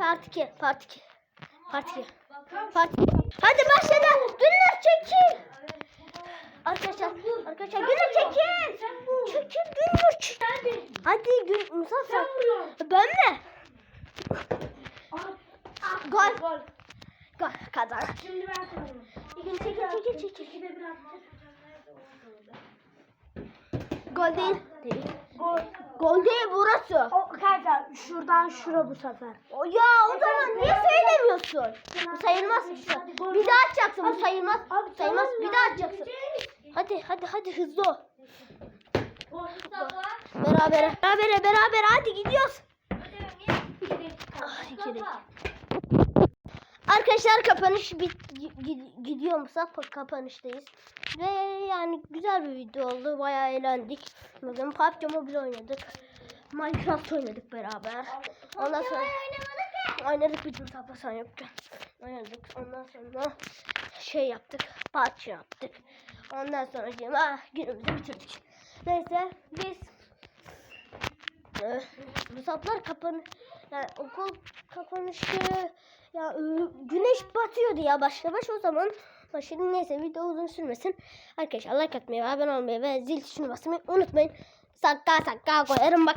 Part 2. Part 2. Part 2. Part 2. Hadi başlayalım. Günler çekin. Arkadaşlar. Arkadaşlar günler çekin. Çekin günler çekin. Hadi gün Musab sen. Ben mi? Gol. Gol. Gol kazan. Şimdi ben kazandım. Çekil çekil çekil. Gol değil. Değil. Gol. Gol değil burası. O kanka şuradan şura bu sefer. O ya o zaman niye söylemiyorsun? Bu sayılmaz. Bir daha atacaksın. Bu sayılmaz. Abi, sayılmaz. Bir daha atacaksın. Hadi hadi hadi hızlı ol. Berabere. Berabere berabere hadi gidiyoruz. Dakika. Arkadaşlar kapanış bit gi- gidiyor Musab kapanıştayız. Ve yani güzel bir video oldu. Bayağı eğlendik. Bugün PUBG Mobile oynadık. Minecraft oynadık beraber. Ondan sonra oynadık bütün tapasan yoktu. Oynadık. Ondan sonra şey yaptık. PUBG yaptık. Ondan sonra ah, günümüzü bitirdik. Neyse biz ee, bu saplar kapan yani okul kapanışı ya e, güneş batıyordu ya başla baş o zaman. Başladı neyse video uzun sürmesin. Arkadaşlar like atmayı abone olmayı ve zil tuşuna basmayı unutmayın. Sakka sakka koyarım bak